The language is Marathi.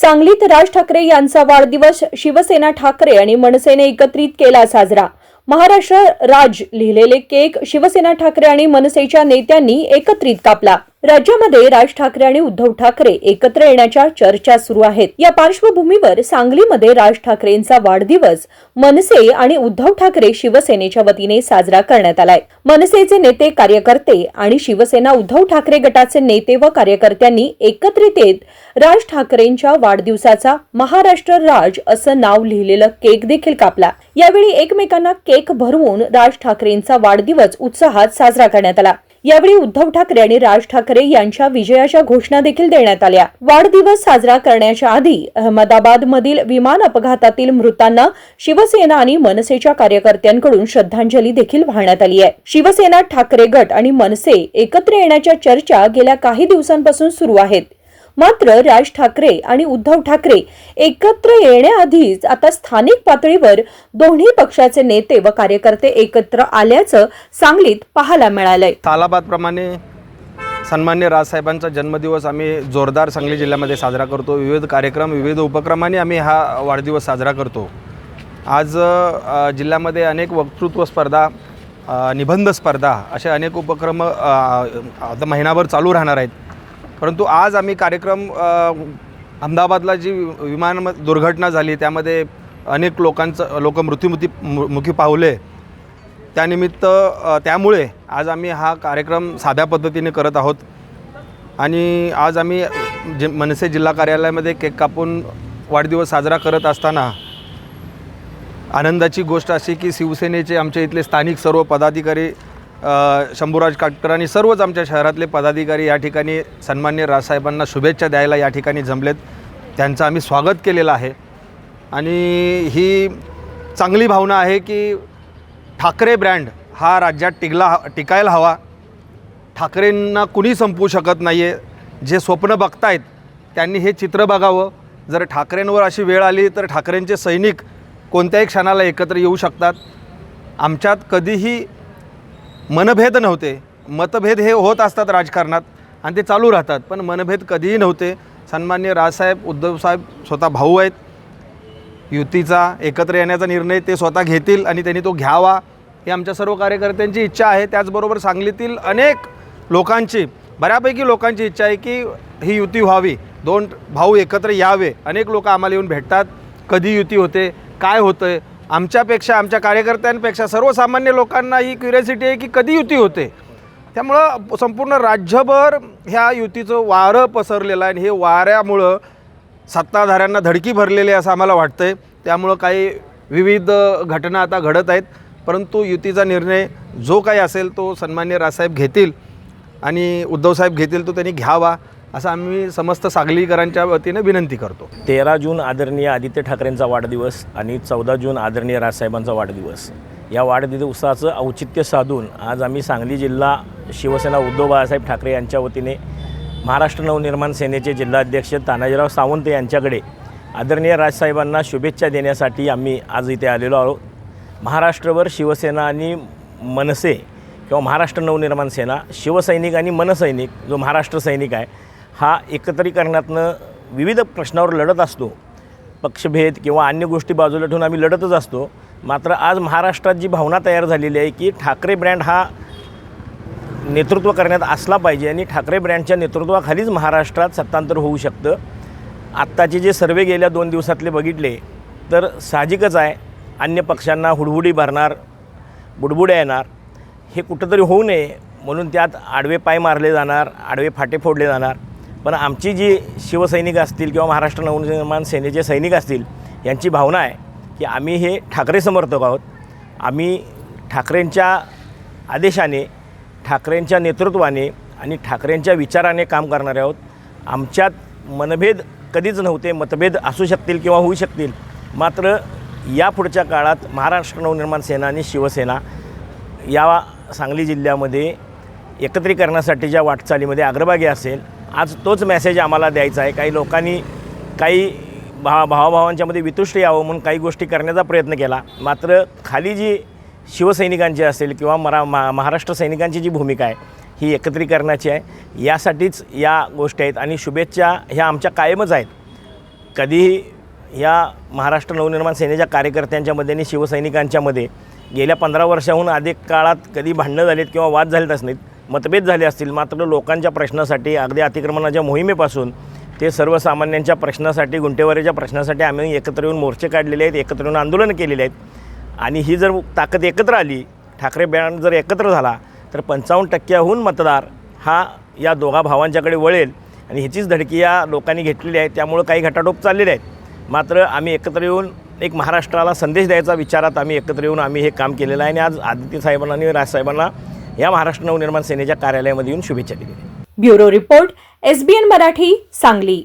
सांगलीत राज ठाकरे यांचा वाढदिवस शिवसेना ठाकरे आणि मनसेने एकत्रित केला साजरा. महाराष्ट्र राज लिहिलेले केक शिवसेना ठाकरे आणि मनसेच्या नेत्यांनी एकत्रित कापला. राज्यामध्ये राज ठाकरे आणि उद्धव ठाकरे एकत्र येण्याच्या चर्चा सुरू आहेत. या पार्श्वभूमीवर सांगलीमध्ये राज ठाकरेंचा वाढदिवस मनसे आणि उद्धव ठाकरे शिवसेनेच्या वतीने साजरा करण्यात आलाय. मनसेचे नेते कार्यकर्ते आणि शिवसेना उद्धव ठाकरे गटाचे नेते व कार्यकर्त्यांनी एकत्रित येत राज ठाकरेंच्या वाढदिवसाचा महाराष्ट्र राज असं नाव लिहिलेलं केक देखील कापला. यावेळी एकमेकांना केक भरवून राज ठाकरेंचा वाढदिवस उत्साहात साजरा करण्यात आला. यावेळी उद्धव ठाकरे आणि राज ठाकरे यांच्या विजयाच्या घोषणा देखील देण्यात आल्या. वाढदिवस साजरा करण्याच्या आधी अहमदाबाद मधील विमान अपघातातील मृतांना शिवसेना आणि मनसेच्या कार्यकर्त्यांकडून श्रद्धांजली देखील वाहण्यात आली आहे. शिवसेना ठाकरे गट आणि मनसे एकत्र येण्याच्या चर्चा गेल्या काही दिवसांपासून सुरू आहेत. मात्र राज ठाकरे आणि उद्धव ठाकरे एकत्र येण्याआधीच आता स्थानिक पातळीवर दोन्ही पक्षाचे नेते व कार्यकर्ते एकत्र आल्याचं सांगलीत पाहायला मिळालंय. तालाबादप्रमाणे सन्मान्य राजसाहेबांचा जन्मदिवस आम्ही जोरदार सांगली जिल्ह्यामध्ये साजरा करतो. विविध कार्यक्रम विविध उपक्रमाने आम्ही हा वाढदिवस साजरा करतो. आज जिल्ह्यामध्ये अनेक वक्तृत्व स्पर्धा निबंध स्पर्धा असे अनेक उपक्रम आता महिनाभर चालू राहणार आहेत. परंतु आज आम्ही कार्यक्रम अहमदाबादला जी विमान दुर्घटना झाली त्यामध्ये अनेक लोकांचं लोक मृत्युमुखी मुखी पावले. त्यानिमित्त त्यामुळे आज आम्ही हा कार्यक्रम साध्या पद्धतीने करत आहोत. आणि आज आम्ही जे मनसे जिल्हा कार्यालयामध्ये केक कापून वाढदिवस साजरा करत असताना आनंदाची गोष्ट अशी की शिवसेनेचे आमच्या इथले स्थानिक सर्व पदाधिकारी शंभूराज काटकर आणि सर्वच आमच्या शहरातले पदाधिकारी या ठिकाणी सन्मान्य राजसाहेबांना शुभेच्छा द्यायला या ठिकाणी जमलेत. त्यांचं आम्ही स्वागत केलेलं आहे. आणि ही चांगली भावना आहे की ठाकरे ब्रँड हा राज्यात टिकला टिकायला हवा. ठाकरेंना कुणी संपवू शकत नाही आहे जे स्वप्न बघतायत त्यांनी हे चित्र बघावं. जर ठाकरेंवर अशी वेळ आली तर ठाकरेंचे सैनिक कोणत्याही क्षणाला एकत्र येऊ शकतात. आमच्यात कधीही मनभेद नव्हते. मतभेद हे होत असतात राजकारणात आणि ते चालू राहतात. पण मनभेद कधीही नव्हते. सन्मान्य राजसाहेब उद्धवसाहेब स्वतः भाऊ आहेत. युतीचा एकत्र येण्याचा निर्णय ते स्वतः घेतील आणि त्यांनी तो घ्यावा ही आमच्या सर्व कार्यकर्त्यांची इच्छा आहे. त्याचबरोबर सांगलीतील अनेक लोकांची बऱ्यापैकी लोकांची इच्छा आहे की ही युती व्हावी. दोन भाऊ एकत्र यावे. अनेक लोक आम्हाला येऊन भेटतात. कधी युती होते? काय होतं आहे आमच्यापेक्षा आमच्या कार्यकर्त्यांपेक्षा सर्वसामान्य लोकांना ही क्युरियोसिटी आहे की कधी युती होते? त्यामुळं संपूर्ण राज्यभर ह्या युतीचं वारं पसरलेलं आहे आणि हे वाऱ्यामुळं सत्ताधाऱ्यांना धडकी भरलेली आहे असं आम्हाला वाटतं आहे त्यामुळं काही विविध घटना आता घडत आहेत. परंतु युतीचा निर्णय जो काही असेल तो सन्मान्य राजसाहेब घेतील आणि उद्धवसाहेब घेतील तो त्यांनी घ्यावा. असं आम्ही समस्त सांगलीकरांच्या वतीनं विनंती करतो. तेरा जून आदरणीय आदित्य ठाकरेंचा वाढदिवस आणि चौदा जून आदरणीय राजसाहेबांचा वाढदिवस. या वाढदिवसाचं औचित्य साधून आज आम्ही सांगली जिल्हा शिवसेना उद्धव बाळासाहेब ठाकरे यांच्या वतीने महाराष्ट्र नवनिर्माण सेनेचे जिल्हाध्यक्ष तानाजीराव सावंत यांच्याकडे आदरणीय राजसाहेबांना शुभेच्छा देण्यासाठी आम्ही आज इथे आलेलो आहोत. महाराष्ट्रभर शिवसेना आणि मनसे किंवा महाराष्ट्र नवनिर्माण सेना शिवसैनिक आणि मनसैनिक जो महाराष्ट्र सैनिक आहे हा एकत्रीकरणातनं विविध प्रश्नावर लढत असतो. पक्षभेद किंवा अन्य गोष्टी बाजूला ठेवून आम्ही लढतच असतो. मात्र आज महाराष्ट्रात जी भावना तयार झालेली आहे की ठाकरे ब्रँड हा नेतृत्व करण्यात असला पाहिजे आणि ठाकरे ब्रँडच्या नेतृत्वाखालीच महाराष्ट्रात सत्तांतर होऊ शकतं. आत्ताचे जे सर्वे गेल्या दोन दिवसातले बघितले तर साहजिकच आहे अन्य पक्षांना हुडहुडी भरणार बुडबुड्या येणार हे कुठंतरी होऊ नये म्हणून त्यात आडवे पाय मारले जाणार आडवे फाटे फोडले जाणार. पण आमची जी शिवसैनिक असतील किंवा महाराष्ट्र नवनिर्माण सेनेचे सैनिक असतील यांची भावना आहे की आम्ही हे ठाकरे समर्थक आहोत. आम्ही ठाकरेंच्या आदेशाने ठाकरेंच्या नेतृत्वाने आणि ठाकरेंच्या विचाराने काम करणारे आहोत. आमच्यात मनभेद कधीच नव्हते मतभेद असू शकतील किंवा होऊ शकतील. मात्र या पुढच्या काळात महाराष्ट्र नवनिर्माण सेना आणि शिवसेना या सांगली जिल्ह्यामध्ये एकत्रीकरणासाठीच्या वाटचालीमध्ये अग्रभागी असेल आज तोच मेसेज आम्हाला द्यायचा आहे. काही लोकांनी काही भा भावाभावांच्यामध्ये वितुष्ट यावं म्हणून काही गोष्टी करण्याचा प्रयत्न केला. मात्र खाली जी शिवसैनिकांची असेल किंवा मरा मा महाराष्ट्र सैनिकांची जी भूमिका आहे ही एकत्रीकरणाची आहे. यासाठीच या गोष्टी आहेत आणि शुभेच्छा ह्या आमच्या कायमच आहेत. कधीही या महाराष्ट्र नवनिर्माण सेनेच्या कार्यकर्त्यांच्यामध्ये आणि शिवसैनिकांच्यामध्ये गेल्या पंधरा वर्षाहून अधिक काळात कधी भांडणं झालीत किंवा वाद झालेच नाहीत. मतभेद झाले असतील मात्र लोकांच्या प्रश्नासाठी अगदी अतिक्रमणाच्या मोहिमेपासून ते सर्वसामान्यांच्या प्रश्नासाठी गुंटेवारीच्या प्रश्नासाठी आम्ही एकत्र येऊन मोर्चे काढलेले आहेत एकत्र येऊन आंदोलन केलेले आहेत. आणि ही जर ताकद एकत्र आली ठाकरे बँड जर एकत्र झाला तर पंचावन्न टक्क्याहून मतदार हा या दोघा भावांच्याकडे वळेल. आणि ह्याचीच धडकी या लोकांनी घेतलेली आहे त्यामुळं काही घटाटोप चाललेले आहेत. मात्र आम्ही एकत्र येऊन एक महाराष्ट्राला संदेश द्यायचा विचारात आम्ही एकत्र येऊन आम्ही हे काम केलेलं आहे. आणि आज आदित्य साहेबांना आणि राजसाहेबांना या महाराष्ट्र नवनिर्माण सेनेच्या कार्यालयामध्ये येऊन शुभेच्छा दिली. Bureau report SBN Marathi Sangli.